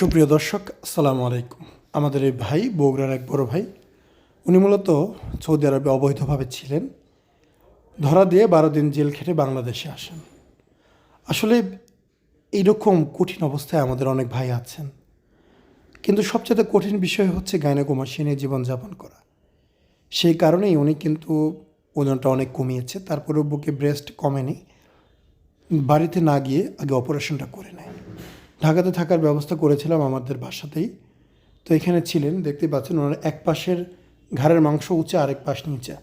সুপ্রিয় দর্শক, আসসালামু আলাইকুম। আমাদের এই ভাই, বগুড়ার এক বড় ভাই, উনি মূলত সৌদি আরবে অবৈধভাবে ছিলেন। ধরা দিয়ে বারো দিন জেল খেটে বাংলাদেশে আসেন। আসলে এইরকম কঠিন অবস্থায় আমাদের অনেক ভাই আছেন। কিন্তু সবচেয়ে কঠিন বিষয় হচ্ছে গাইনোকোমাসি নিয়ে জীবনযাপন করা। সেই কারণেই উনি কিন্তু ওজনটা অনেক কমিয়েছে, তারপরেও বুকে ব্রেস্ট কমেনি। বাড়িতে না গিয়ে আগে অপারেশনটা করে নেয়। ঢাকাতে থাকার ব্যবস্থা করেছিলাম আমাদের বাসাতেই। তো এখানে ছিলেন, দেখতে পাচ্ছেন ওনার এক পাশের ঘাড়ের মাংস উঁচা, আরেক পাশ নিচা।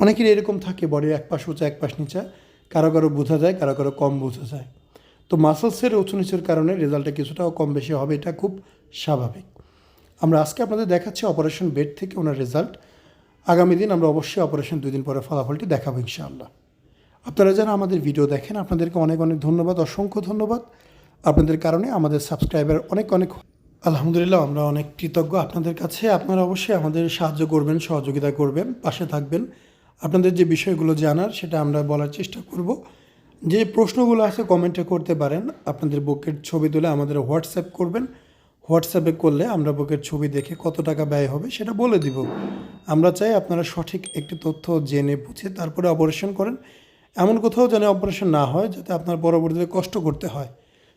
অনেকের এরকম থাকে, বডির এক পাশ উঁচা, এক পাশ নিচা। কারও কারও বোঝা যায়, কারও কারও কম বোঝা যায়। তো মাসলসের উঁচু নিচুর কারণে রেজাল্টটা কিছুটা কম বেশি হবে, এটা খুব স্বাভাবিক। আমরা আজকে আপনাদের দেখাচ্ছি অপারেশন বেড থেকে ওনার রেজাল্ট। আগামী দিন আমরা অবশ্যই অপারেশন দুই দিন পরে ফলাফলটি দেখাবো ইনশাআল্লাহ। আপনারা যারা আমাদের ভিডিও দেখেন, আপনাদেরকে অনেক অনেক ধন্যবাদ, অসংখ্য ধন্যবাদ। আপনাদের কারণে আমাদের সাবস্ক্রাইবার অনেক অনেক আলহামদুলিল্লাহ, আমরা অনেক কৃতজ্ঞ আপনাদের কাছে। আপনারা অবশ্যই আমাদের সাহায্য করবেন, সহযোগিতা করবেন, পাশে থাকবেন। আপনাদের যে বিষয়গুলো জানার, সেটা আমরা বলার চেষ্টা করব। যে প্রশ্নগুলো আছে কমেন্টে করতে পারেন। আপনাদের বুকের ছবি তুলে আমাদের হোয়াটসঅ্যাপ করবেন। হোয়াটসঅ্যাপে করলে আমরা বুকের ছবি দেখে কত টাকা ব্যয় হবে, সেটা বলে দিব। আমরা চাই আপনারা সঠিক একটি তথ্য জেনে বুঝে তারপরে অপারেশন করেন। এমন কোথাও যেন অপারেশন না হয়, যাতে আপনার পরবর্তীতে কষ্ট করতে হয়।